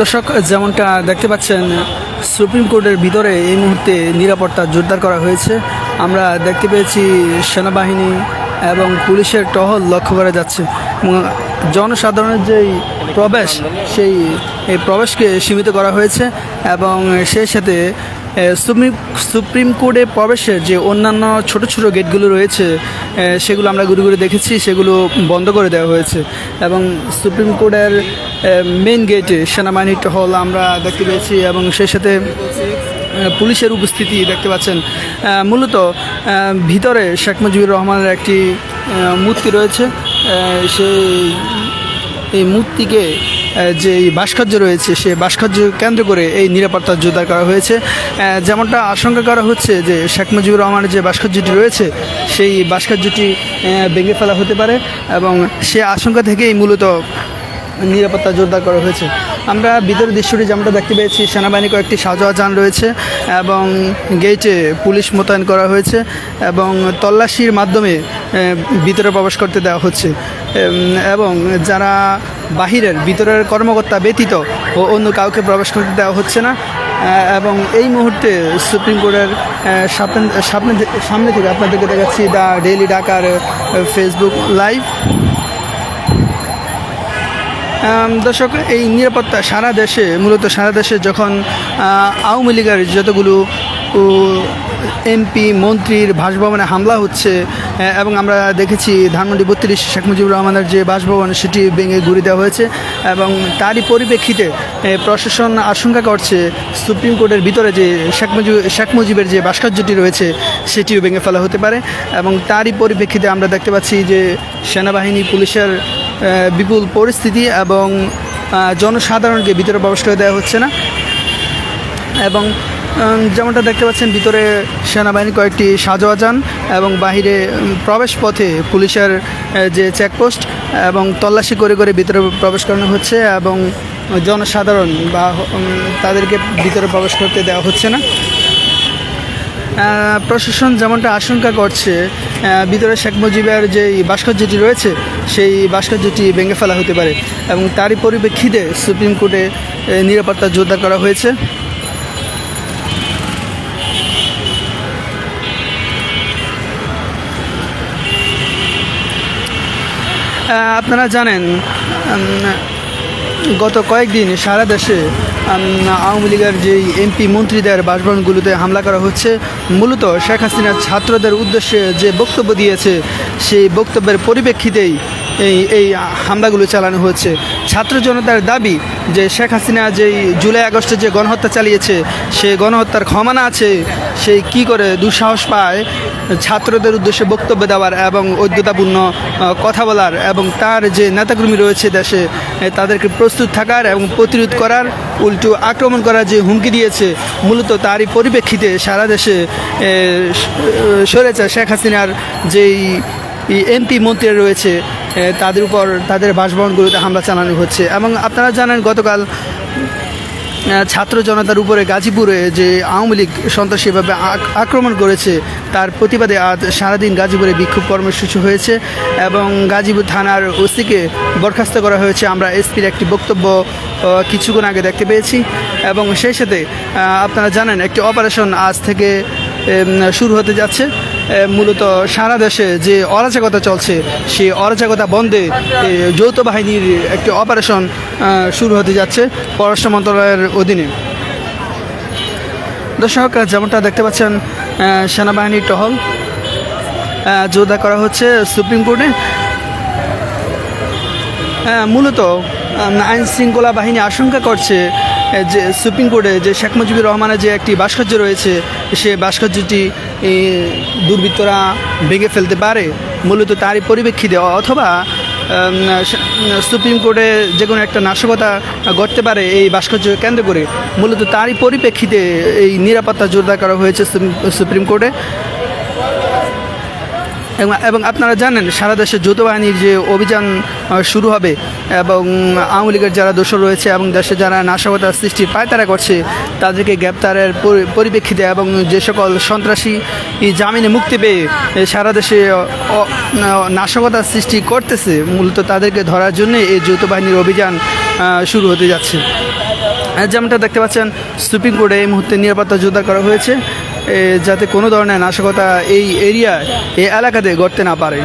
দর্শক, যেমনটা দেখতে পাচ্ছেন, সুপ্রিম কোর্টের ভিতরে এই মুহূর্তে নিরাপত্তা জোরদার করা হয়েছে। আমরা দেখতে পেয়েছি সেনাবাহিনী এবং পুলিশের টহল লক্ষ্য করা যাচ্ছে। জনসাধারণের যেই প্রবেশ, সেই, এই প্রবেশকে সীমিত করা হয়েছে এবং সেই সাথে সুপ্রিম কোর্টে প্রবেশের যে অন্যান্য ছোট ছোট গেটগুলো রয়েছে সেগুলো আমরা ঘুরে ঘুরে দেখেছি, সেগুলো বন্ধ করে দেওয়া হয়েছে। এবং সুপ্রিম কোর্টের মেন গেটে সেনাবাহিনীর হল আমরা দেখতে পেয়েছি এবং সেই সাথে পুলিশের উপস্থিতি দেখতে পাচ্ছেন। মূলত ভিতরে শেখ মুজিবুর রহমানের একটি মূর্তি রয়েছে। সেই, এই মূর্তিকে আহ, যে এই ভাস্কর্য রয়েছে সে ভাস্কর্য কেন্দ্র করে এই নিরাপত্তা জোরদার করা হয়েছে। যেমনটা আশঙ্কা করা হচ্ছে যে শেখ মুজিবুর রহমানের যে ভাস্কর্যটি রয়েছে সেই ভাস্কর্যটি ভেঙে ফেলা হতে পারে এবং সে আশঙ্কা থেকেই মূলত নিরাপত্তা জোরদার করা হয়েছে। আমরা ভিতরের দৃশ্যটি যেমনটা দেখতে পেয়েছি সেনাবাহিনী কয়েকটি সাজোয়া যান রয়েছে এবং গেটে পুলিশ মোতায়েন করা হয়েছে এবং তল্লাশির মাধ্যমে ভিতরে প্রবেশ করতে দেওয়া হচ্ছে। এবং যারা বাহিরের, ভিতরের কর্মকর্তা ব্যতীত ও অন্য কাউকে প্রবেশ করতে দেওয়া হচ্ছে না এবং এই মুহূর্তে সুপ্রিম কোর্টের সামনে সামনে থেকে আপনাদেরকে দেখাচ্ছি দ্য ডেইলি ডাকার ফেসবুক লাইভ দর্শক, এই নিরাপত্তা সারা দেশে, মূলত সারা দেশে যখন আওয়ামী লীগের যতগুলো এমপি, মন্ত্রীর বাসভবনে হামলা হচ্ছে এবং আমরা দেখেছি ধানমন্ডি বত্রিশ শেখ মুজিবুর রহমানের যে বাসভবন, সেটি ভেঙে ঘুরে দেওয়া হয়েছে, এবং তারই পরিপ্রেক্ষিতে প্রশাসন আশঙ্কা করছে, সুপ্রিম কোর্টের ভিতরে যে শেখ মুজিব, শেখ মুজিবের যে ভাস্কর্যটি রয়েছে, সেটিও ভেঙে ফেলা হতে পারে, এবং তারই পরিপ্রেক্ষিতে আমরা দেখতে পাচ্ছি যে, সেনাবাহিনী, পুলিশের বিপুল পরিস্থিতি এবং জনসাধারণকে ভিতরে প্রবেশ করে দেওয়া হচ্ছে না। এবং যেমনটা দেখতে পাচ্ছেন, ভিতরে সেনাবাহিনী কয়েকটি সাজোয়া যান এবং বাহিরে প্রবেশ পথে পুলিশের যে চেকপোস্ট এবং তল্লাশি করে করে ভিতরে প্রবেশ করানো হচ্ছে এবং জনসাধারণ বা তাদেরকে ভিতরে প্রবেশ করতে দেওয়া হচ্ছে না। প্রশাসন যেমনটা আশঙ্কা করছে ভিতরে শেখ মুজিবের যে ভাস্কর্যটি রয়েছে, সেই ভাস্কর্যটি ভেঙে ফেলা হতে পারে এবং তারই পরিপ্রেক্ষিতে সুপ্রিম কোর্টে নিরাপত্তা জোরদার করা হয়েছে। আপনারা জানেন গত কয়েকদিন সারা দেশে আওয়ামী লীগের যে এমপি মন্ত্রীদের বাসভবনগুলোতে হামলা করা হচ্ছে, মূলত শেখ হাসিনার ছাত্রদের উদ্দেশ্যে যে বক্তব্য দিয়েছে, সেই বক্তব্যের পরিপ্রেক্ষিতেই এই এই হামলাগুলো চালানো হচ্ছে ছাত্র জনতার দাবি যে শেখ হাসিনা যেই জুলাই আগস্টে যে গণহত্যা চালিয়েছে, সে গণহত্যার ক্ষমা না আছে সেই কি করে দুঃসাহস পায় ছাত্রদের উদ্দেশ্যে বক্তব্য দেওয়ার এবং ঐক্যতাপূর্ণ কথা বলার এবং তার যে নেতাকর্মী রয়েছে দেশে তাদেরকে প্রস্তুত থাকার এবং প্রতিরোধ করার, উল্টো আক্রমণ করার যে হুমকি দিয়েছে, মূলত তারই পরিপ্রেক্ষিতে সারা দেশে সরেছে শেখ হাসিনার যেই এমপি মন্ত্রী রয়েছে তাদের উপর তাদের বাসভবনগুলোতে হামলা চালানো হচ্ছে। এবং আপনারা জানেন গতকাল ছাত্র জনতার উপরে গাজীপুরে যে আওয়ামী লীগ সন্ত্রাসীভাবে আক- আক্রমণ করেছে, তার প্রতিবাদে আজ সারাদিন গাজীপুরে বিক্ষোভ কর্মসূচি হয়েছে এবং গাজীপুর থানার ওসিকে বরখাস্ত করা হয়েছে। আমরা এসপির একটি বক্তব্য কিছুক্ষণ আগে দেখতে পেয়েছি এবং সেই সাথে আপনারা জানেন একটি অপারেশন আজ থেকে শুরু হতে যাচ্ছে। মূলত সারা দেশে যে অরাজকতা চলছে, সেই অরাজকতা বন্ধে যৌথ বাহিনীর একটি অপারেশন শুরু হতে যাচ্ছে পররাষ্ট্র মন্ত্রণালয়ের অধীনে। দর্শক, যেমনটা দেখতে পাচ্ছেন সেনাবাহিনীর টহল জোরদার করা হচ্ছে সুপ্রিম কোর্টে। মূলত আইন শৃঙ্খলা বাহিনী আশঙ্কা করছে যে সুপ্রিম কোর্টে যে শেখ মুজিবুর রহমানের যে একটি ভাস্কর্য রয়েছে, সে ভাস্কর্যটি এ, দুর্বৃত্তরা ভেঙে ফেলতে পারে মূলত তারই পরিপ্রেক্ষিতে অথবা সুপ্রিম কোর্টে যে কোনো একটা নাশকতা ঘটতে পারে এই ভাস্কর্য কেন্দ্র করে মূলত তারই পরিপ্রেক্ষিতে এই নিরাপত্তা জোরদার করা হয়েছে সুপ্রিম কোর্টে। এবং আপনারা জানেন, সারা দেশে যৌথ বাহিনীর যে অভিযান শুরু হবে এবং আওয়ামী লীগের যারা দোষর রয়েছে এবং দেশে যারা নাশকতার সৃষ্টির পায়তারা করছে, তাদেরকে গ্রেপ্তারের পরিপ্রেক্ষিতে এবং যে সকল সন্ত্রাসী জামিনে মুক্তি পেয়ে সারা দেশে নাশকতার সৃষ্টি করতেছে, মূলত তাদেরকে ধরার জন্য এই যৌথ বাহিনীর অভিযান শুরু হতে যাচ্ছে। যেমনটা দেখতে পাচ্ছেন, সুপ্রিম কোর্টে এই মুহূর্তে নিরাপত্তা জোরদার করা হয়েছে। যাতে কোনো ধরনের নাশকতা এই এরিয়া, এই এলাকাতে গড়তে না পারে।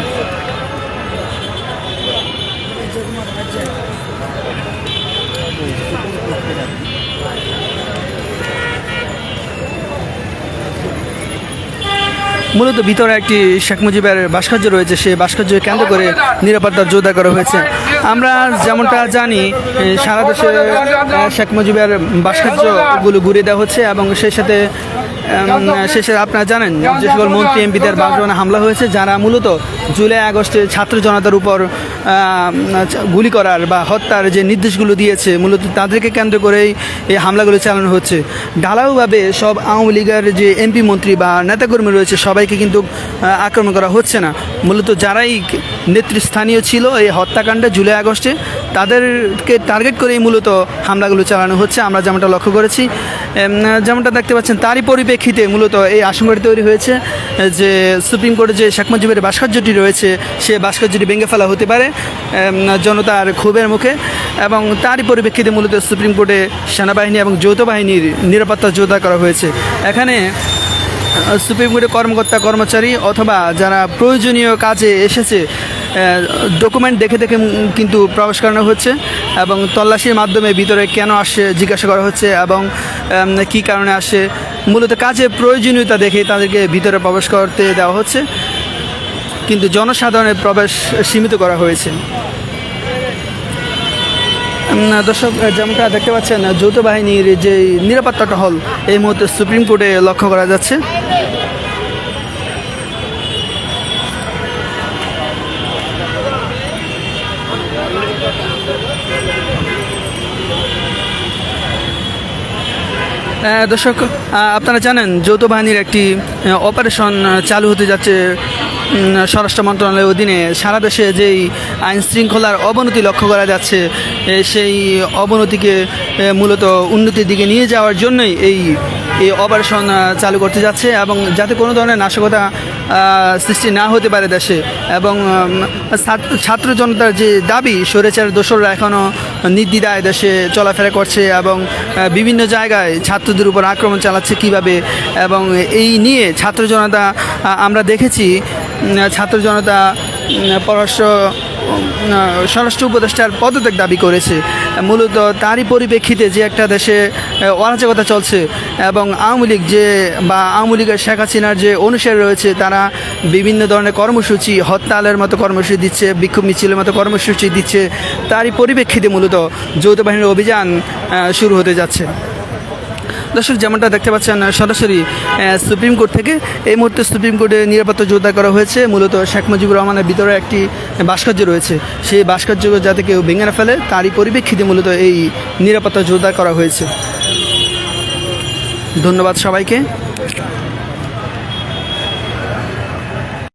মূলত ভিতরে একটি শেখ মুজিবের ভাস্কর্য রয়েছে, সেই ভাস্কর্য কেন্দ্র করে নিরাপত্তা জোরদার করা হয়েছে। আমরা যেমনটা জানি সারা দেশে শেখ মুজিবের ভাস্কর্যগুলো ঘুরে দেওয়া হচ্ছে এবং সেই সাথে সাথে আপনারা জানেন যে সকল মন্ত্রী এমপিদের বাসভবনে হামলা হয়েছে যারা মূলত জুলাই আগস্টে ছাত্র জনতার উপর গুলি করার বা হত্যার যে নির্দেশগুলো দিয়েছে মূলত তাদেরকে কেন্দ্র করেই এই হামলাগুলো চালানো হচ্ছে। ঢালাওভাবে সব আওয়ামী লীগের যে এমপি মন্ত্রী বা নেতাকর্মী রয়েছে সবাইকে কিন্তু আক্রমণ করা হচ্ছে না। মূলত যারাই নেতৃস্থানীয় ছিল এই হত্যাকাণ্ডে জুলাই আগস্টে তাদেরকে টার্গেট করেই মূলত হামলাগুলো চালানো হচ্ছে। আমরা যেমনটা লক্ষ্য করেছি যেমনটা দেখতে পাচ্ছেন, তারই পরিপ্রেক্ষিতে মূলত এই আশঙ্কাটি তৈরি হয়েছে, যে সুপ্রিম কোর্টে যে শেখ মুজিবের ভাস্কর্যটি রয়েছে, সে ভাস্কর্যটি ভেঙে ফেলা হতে পারে জনতার ক্ষোভের মুখে এবং তারই পরিপ্রেক্ষিতে মূলত সুপ্রিম কোর্টে সেনাবাহিনী এবং যৌথ বাহিনীর নিরাপত্তা জোরদার করা হয়েছে। এখানে, সুপ্রিম কোর্টের কর্মকর্তা কর্মচারী অথবা যারা প্রয়োজনীয় কাজে এসেছে ডকুমেন্ট দেখে দেখে কিন্তু প্রবেশ করানো হচ্ছে এবং তল্লাশির মাধ্যমে ভিতরে কেন আসে জিজ্ঞাসা করা হচ্ছে এবং কী কারণে আসে, মূলত কাজে প্রয়োজনীয়তা দেখে তাদেরকে ভিতরে প্রবেশ করতে দেওয়া হচ্ছে। কিন্তু জনসাধারণের প্রবেশ সীমিত করা হয়েছে। দর্শক, যেমনটা দেখতে পাচ্ছেন, যৌথ বাহিনীর যে নিরাপত্তা টহল এই মুহূর্তে সুপ্রিম কোর্টে লক্ষ্য করা যাচ্ছে। দর্শক আপনারা জানেন যৌথ বাহিনীর একটি অপারেশন চালু হতে যাচ্ছে স্বরাষ্ট্র মন্ত্রণালয়ের অধীনে। সারা দেশে যেই আইন শৃঙ্খলার অবনতি লক্ষ্য করা যাচ্ছে সেই অবনতিকে মূলত উন্নতির দিকে নিয়ে যাওয়ার জন্যই এই এই অপারেশন চালু করতে যাচ্ছে এবং যাতে কোনো ধরনের নাশকতা সৃষ্টি না হতে পারে দেশে। এবং ছাত্র- জনতার যে দাবি স্বৈরাচার দোসররা এখনও নির্দিদায় দেশে চলাফেরা করছে এবং বিভিন্ন জায়গায় ছাত্রদের উপর আক্রমণ চালাচ্ছে কীভাবে এবং এই নিয়ে ছাত্র জনতা আমরা দেখেছি ছাত্র জনতা পররাষ্ট্র স্বরাষ্ট্র উপদেষ্টার পদত্যাগ দাবি করেছে। মূলত তারই পরিপ্রেক্ষিতে যে একটা দেশে অরাজকতা চলছে এবং আওয়ামী লীগ যে, বা আওয়ামী লীগের শেখ হাসিনার যে অনুসারী রয়েছে, তারা বিভিন্ন ধরনের কর্মসূচি, হরতালের মতো কর্মসূচি দিচ্ছে, বিক্ষোভ মিছিলের মতো কর্মসূচি দিচ্ছে। তারই পরিপ্রেক্ষিতে মূলত যৌথ বাহিনীর অভিযান শুরু হতে যাচ্ছে। দর্শক, যেমনটা দেখতে পাচ্ছেন, সরাসরি সুপ্রিম কোর্ট থেকে এই মুহূর্তে সুপ্রিম কোর্টে নিরাপত্তা জোরদার করা হয়েছে। মূলত শেখ মুজিবুর রহমানের ভিতরে একটি ভাস্কর্য রয়েছে। সেই ভাস্কর্য যাতে কেউ ভেঙে না ফেলে, তারই পরিপ্রেক্ষিতে মূলত এই নিরাপত্তা জোরদার করা হয়েছে। ধন্যবাদ সবাইকে।